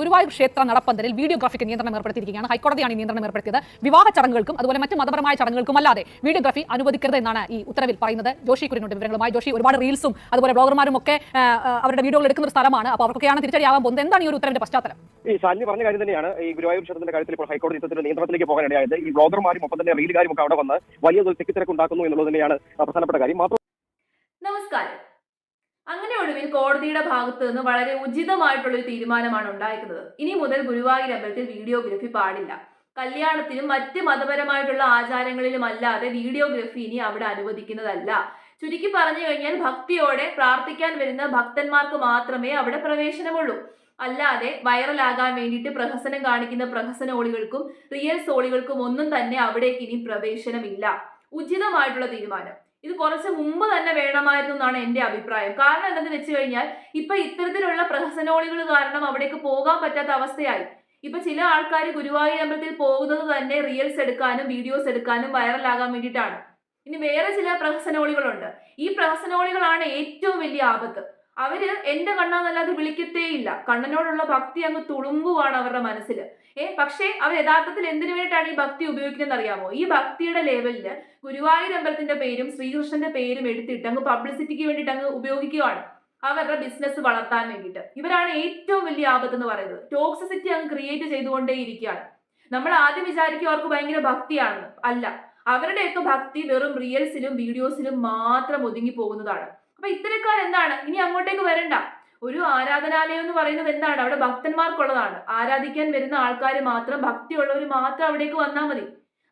ഗുരുവായൂർ ക്ഷേത്ര നടപ്പന്തലിൽ വീഡിയോഗ്രാഫിക്ക് നിയന്ത്രണം ഏർപ്പെടുത്തിയിരിക്കുകയാണ്. ഹൈക്കോടതിയാണ് ഈ നിയന്ത്രണം ഏർപ്പെടുത്തിയത്. വിവാഹ ചടങ്ങുകൾക്കും അതുപോലെ മറ്റ് മതപരമായ ചടങ്ങുകൾക്കും അല്ലാതെ വീഡിയോഗ്രാഫി അനുവദിക്കരുത് എന്നാണ് ഈ ഉത്തരവിൽ പറയുന്നത്. ജോഷി കുരുന്നോട് വിവരങ്ങളുമായി. ജോഷി ഒരുപാട് റീൽസും അതുപോലെ ബ്ലോഗർമാരും ഒക്കെ അവരുടെ വീഡിയോകൾ എടുക്കുന്ന ഒരു സ്ഥലമാണ്. അപ്പോൾ അവർക്കൊക്കെയാണ് തിരിച്ചടിയാവാൻ പോകുന്നത്. എന്താണ് ഈ ഒരു ഉത്തരവിന്റെ പശ്ചാത്തലം? ഈ ശാലിനി പറഞ്ഞ കാര്യം തന്നെയാണ്. ഈ ഗുരുവായൂർ ക്ഷേത്രത്തിന്റെ കാര്യത്തിൽ ഇപ്പോൾ ഹൈക്കോടതി ഇത്തരത്തിൽ നിയന്ത്രണത്തിലേക്ക് പോകാൻ ഇടയായത് ഈ ബ്ലോഗർമാരും ഒപ്പം തന്നെ റീലുകാരും ഒക്കെ അവിടെ വന്ന് വലിയ തിക്കിത്തിരക്ക് ഉണ്ടാക്കുന്നു എന്നുള്ളത് തന്നെയാണ് പ്രധാനപ്പെട്ട കാര്യം. മാത്രം നമസ്കാരം. അങ്ങനെ ഒടുവിൽ കോടതിയുടെ ഭാഗത്ത് നിന്ന് വളരെ ഉചിതമായിട്ടുള്ള ഒരു തീരുമാനമാണ് ഉണ്ടായിരിക്കുന്നത്. ഇനി മുതൽ ഗുരുവായൂർ അമ്പലത്തിൽ വീഡിയോഗ്രഫി പാടില്ല. കല്യാണത്തിലും മറ്റ് മതപരമായിട്ടുള്ള ആചാരങ്ങളിലും അല്ലാതെ വീഡിയോഗ്രഫി ഇനി അവിടെ അനുവദിക്കുന്നതല്ല. ചുരുക്കി പറഞ്ഞു കഴിഞ്ഞാൽ ഭക്തിയോടെ പ്രാർത്ഥിക്കാൻ വരുന്ന ഭക്തന്മാർക്ക് മാത്രമേ അവിടെ പ്രവേശനമുള്ളൂ. അല്ലാതെ വൈറലാകാൻ വേണ്ടിയിട്ട് പ്രഹസനം കാണിക്കുന്ന പ്രഹസന ഓളികൾക്കും റിയൽ സോളികൾക്കും ഒന്നും തന്നെ അവിടേക്ക് ഇനി പ്രവേശനമില്ല. ഉചിതമായിട്ടുള്ള തീരുമാനം. ഇത് കുറച്ച് മുമ്പ് തന്നെ വേണമായിരുന്നു എന്നാണ് എന്റെ അഭിപ്രായം. കാരണം എന്തെന്ന് വെച്ച് കഴിഞ്ഞാൽ ഇപ്പൊ ഇത്തരത്തിലുള്ള പ്രഹസനോളികൾ കാരണം അവിടേക്ക് പോകാൻ പറ്റാത്ത അവസ്ഥയായി. ഇപ്പൊ ചില ആൾക്കാർ ഗുരുവായൂർ അമ്പലത്തിൽ പോകുന്നത് തന്നെ റീൽസ് എടുക്കാനും വീഡിയോസ് എടുക്കാനും വൈറലാകാൻ വേണ്ടിയിട്ടാണ്. ഇനി വേറെ ചില പ്രഹസനോളികളുണ്ട്. ഈ പ്രഹസനോളികളാണ് ഏറ്റവും വലിയ ആപത്ത്. അവർ എന്റെ കണ്ണാന്നല്ലാതെ വിളിക്കത്തേയില്ല. കണ്ണനോടുള്ള ഭക്തി അങ്ങ് തുളുമ്പുവാണ് അവരുടെ മനസ്സിൽ ഏ പക്ഷേ അവർ യഥാർത്ഥത്തിൽ എന്തിനു വേണ്ടിയിട്ടാണ് ഈ ഭക്തി ഉപയോഗിക്കുന്നത് അറിയാമോ? ഈ ഭക്തിയുടെ ലെവലിൽ ഗുരുവായൂർ അമ്പലത്തിന്റെ പേരും ശ്രീകൃഷ്ണന്റെ പേരും എടുത്തിട്ട് അങ്ങ് പബ്ലിസിറ്റിക്ക് വേണ്ടിയിട്ട് അങ്ങ് ഉപയോഗിക്കുകയാണ്. അവരുടെ ബിസിനസ് വളർത്താൻ വേണ്ടിയിട്ട്. ഇവരാണ് ഏറ്റവും വലിയ ആപത്ത് എന്ന് പറയുന്നത്. ടോക്സിസിറ്റി അങ്ങ് ക്രിയേറ്റ് ചെയ്തുകൊണ്ടേയിരിക്കുകയാണ്. നമ്മൾ ആദ്യം വിചാരിക്കും അവർക്ക് ഭയങ്കര ഭക്തിയാണെന്ന് അല്ല. അവരുടെയൊക്കെ ഭക്തി വെറും റീൽസിലും വീഡിയോസിലും മാത്രം ഒതുങ്ങി പോകുന്നതാണ്. അപ്പൊ ഇത്തരക്കാർ എന്താണ് ഇനി അങ്ങോട്ടേക്ക് വരണ്ട. ഒരു ആരാധനാലയം എന്ന് പറയുന്നത് എന്താണ്? അവിടെ ഭക്തന്മാർക്കുള്ളതാണ്. ആരാധിക്കാൻ വരുന്ന ആൾക്കാർ മാത്രം ഭക്തിയുള്ളവർ മാത്രം അവിടേക്ക് വന്നാൽ മതി.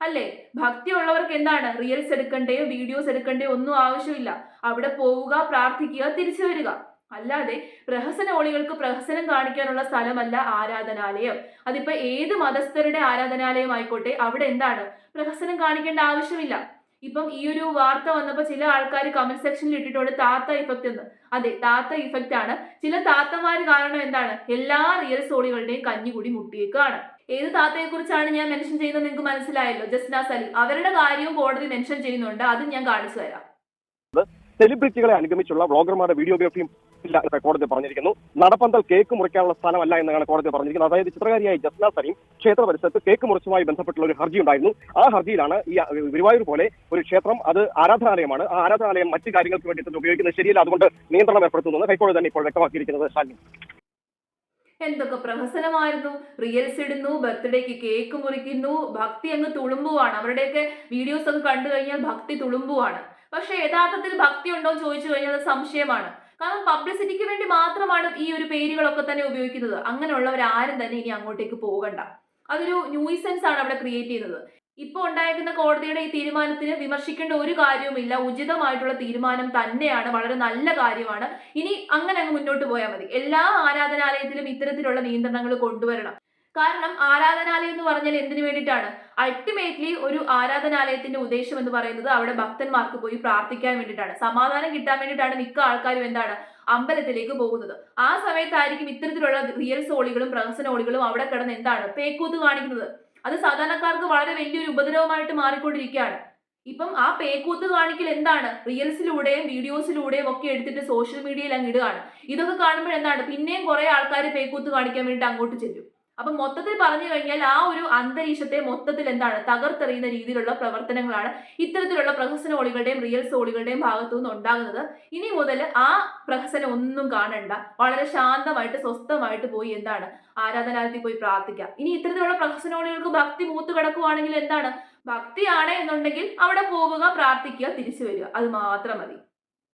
അല്ലേ? ഭക്തിയുള്ളവർക്ക് എന്താണ്? റീൽസ് എടുക്കണ്ടേ വീഡിയോസ് എടുക്കണ്ടേ ഒന്നും ആവശ്യമില്ല. അവിടെ പോവുക പ്രാർത്ഥിക്കുക തിരിച്ചു വരിക. അല്ലാതെ പ്രഹസനോളികൾക്ക് പ്രഹസനം കാണിക്കാനുള്ള സ്ഥലമല്ല ആരാധനാലയം. അതിപ്പോ ഏത് മതസ്ഥരുടെ ആരാധനാലയം ആയിക്കോട്ടെ അവിടെ എന്താണ്? പ്രഹസനം കാണിക്കേണ്ട ആവശ്യമില്ല. ഇപ്പം ഈ ഒരു വാർത്ത വന്നപ്പോൾ ചില ആൾക്കാർ കമന്റ് സെക്ഷനിൽ ഇട്ടിട്ടുണ്ട് താത്ത ഇഫക്റ്റ് എന്ന്. അതെ താത്ത ഇഫക്റ്റ് ആണ്. ചില താത്തമാർ കാരണം എന്താണ്? എല്ലാ റിയൽ സോളികളുടെയും കഞ്ഞികുടി മുട്ടിയേക്കാണ്. ഏത് താത്തയെ കുറിച്ചാണ് ഞാൻ മെൻഷൻ ചെയ്യുന്നത് നിങ്ങൾക്ക് മനസ്സിലായല്ലോ? ജസ്ന സലീം. അവരുടെ കാര്യവും കോടതി മെൻഷൻ ചെയ്യുന്നുണ്ട്. അത് ഞാൻ കാണിച്ചു തരാം. സെലിബ്രിറ്റികളെ അനുഗമിച്ചുള്ള വ്ളോഗർമാരുടെ വീഡിയോഗ്രാഫിയും ഇല്ല എന്ന് കോടതി പറഞ്ഞിരിക്കുന്നു. നടപ്പന്തൽ കേക്ക് മുറിക്കാനുള്ള സ്ഥലമല്ല എന്നാണ് കോടതി പറഞ്ഞിരിക്കുന്നത്. അതായത് ചിത്രകാരിയായ ജസ്ന സലീം ക്ഷേത്ര പരിസരത്ത് കേക്ക് മുറിച്ചുമായി ബന്ധപ്പെട്ടുള്ള ഒരു ഹർജി ഉണ്ടായിരുന്നു. ആ ഹർജിയിലാണ് ഈ ഗുരുവായൂർ പോലെ ഒരു ക്ഷേത്രം അത് ആരാധനാലയമാണ്. ആ ആരാധനാലയം മറ്റു കാര്യങ്ങൾക്ക് വേണ്ടി തന്നെ ഉപയോഗിക്കുന്നത് ശരിയല്ല. അതുകൊണ്ട് നിയന്ത്രണം ഏർപ്പെടുത്തുന്നത് ഹൈക്കോടതി തന്നെ ഇപ്പോൾ വ്യക്തമാക്കിയിരിക്കുന്നത് ശാലിനി. എന്തൊക്കെ പ്രഹസനമായിരുന്നു? റിയൽസ് ഇടുന്നു ബർത്ത്ഡേക്ക് കേക്ക് മുറിക്കുന്നു ഭക്തി അങ്ങ് തുളുമ്പുവാണ്. അവരുടെയൊക്കെ വീഡിയോസ് ഒക്കെ കണ്ടു കഴിഞ്ഞാൽ ഭക്തി തുളുമ്പുവാണ്. പക്ഷെ യഥാർത്ഥത്തിൽ ഭക്തി ഉണ്ടോ എന്ന് ചോദിച്ചു കഴിഞ്ഞാൽ സംശയമാണ്. കാരണം പബ്ലിസിറ്റിക്ക് വേണ്ടി മാത്രമാണ് ഈ ഒരു പേരുകളൊക്കെ തന്നെ ഉപയോഗിക്കുന്നത്. അങ്ങനെയുള്ളവർ ആരും തന്നെ ഇനി അങ്ങോട്ടേക്ക് പോകണ്ട. അതൊരു ന്യൂയിസൻസ് ആണ് അവിടെ ക്രിയേറ്റ് ചെയ്യുന്നത്. ഇപ്പോൾ ഉണ്ടായിരിക്കുന്ന കോടതിയുടെ ഈ തീരുമാനത്തിന് വിമർശിക്കേണ്ട ഒരു കാര്യവുമില്ല. ഉചിതമായിട്ടുള്ള തീരുമാനം തന്നെയാണ്. വളരെ നല്ല കാര്യമാണ്. ഇനി അങ്ങനെ അങ്ങ് മുന്നോട്ട് പോയാൽ മതി. എല്ലാ ആരാധനാലയത്തിലും ഇത്തരത്തിലുള്ള നിയന്ത്രണങ്ങൾ കൊണ്ടുവരണം. കാരണം ആരാധനാലയം എന്ന് പറഞ്ഞാൽ എന്തിനു വേണ്ടിയിട്ടാണ്? അൾട്ടിമേറ്റ്ലി ഒരു ആരാധനാലയത്തിന്റെ ഉദ്ദേശം എന്ന് പറയുന്നത് അവിടെ ഭക്തന്മാർക്ക് പോയി പ്രാർത്ഥിക്കാൻ വേണ്ടിയിട്ടാണ്. സമാധാനം കിട്ടാൻ വേണ്ടിയിട്ടാണ് മിക്ക ആൾക്കാരും എന്താണ്? അമ്പലത്തിലേക്ക് പോകുന്നത്. ആ സമയത്തായിരിക്കും ഇത്തരത്തിലുള്ള റിയൽ സോളികളും പ്രഹസന ഓളികളും അവിടെ കിടന്ന് എന്താണ്? പേക്കൂത്ത് കാണിക്കുന്നത്. അത് സാധാരണക്കാർക്ക് വളരെ വലിയൊരു ഉപദ്രവമായിട്ട് മാറിക്കൊണ്ടിരിക്കുകയാണ്. ഇപ്പം ആ പേക്കൂത്ത് കാണിക്കൽ എന്താണ്? റീൽസിലൂടെയും വീഡിയോസിലൂടെയും ഒക്കെ എടുത്തിട്ട് സോഷ്യൽ മീഡിയയിൽ അങ്ങ് ഇടുകയാണ്. ഇതൊക്കെ കാണുമ്പോൾ എന്താണ്? പിന്നെയും കുറെ ആൾക്കാർ പേക്കൂത്ത് കാണിക്കാൻ വേണ്ടിയിട്ട് അങ്ങോട്ട് ചെല്ലും. അപ്പം മൊത്തത്തിൽ പറഞ്ഞു കഴിഞ്ഞാൽ ആ ഒരു അന്തരീക്ഷത്തെ മൊത്തത്തിൽ എന്താണ് തകർത്തെറിയുന്ന രീതിയിലുള്ള പ്രവർത്തനങ്ങളാണ് ഇത്തരത്തിലുള്ള പ്രഹസന ഓളികളുടെയും റിയൽ സോളികളുടെയും ഭാഗത്തു നിന്ന് ഉണ്ടാകുന്നത്. ഇനി മുതൽ ആ പ്രഹസനം ഒന്നും കാണണ്ട. വളരെ ശാന്തമായിട്ട് സ്വസ്ഥമായിട്ട് പോയി എന്താണ് ആരാധനാലയത്തിൽ പോയി പ്രാർത്ഥിക്കാം ഇനി ഇത്തരത്തിലുള്ള പ്രഹസനോളികൾക്ക് ഭക്തി മൂത്ത് കിടക്കുവാണെങ്കിൽ എന്താണ്? ഭക്തിയാണ് എന്നുണ്ടെങ്കിൽ അവിടെ പോവുക പ്രാർത്ഥിക്കുക തിരിച്ചു വരിക. അത് മാത്രം മതി.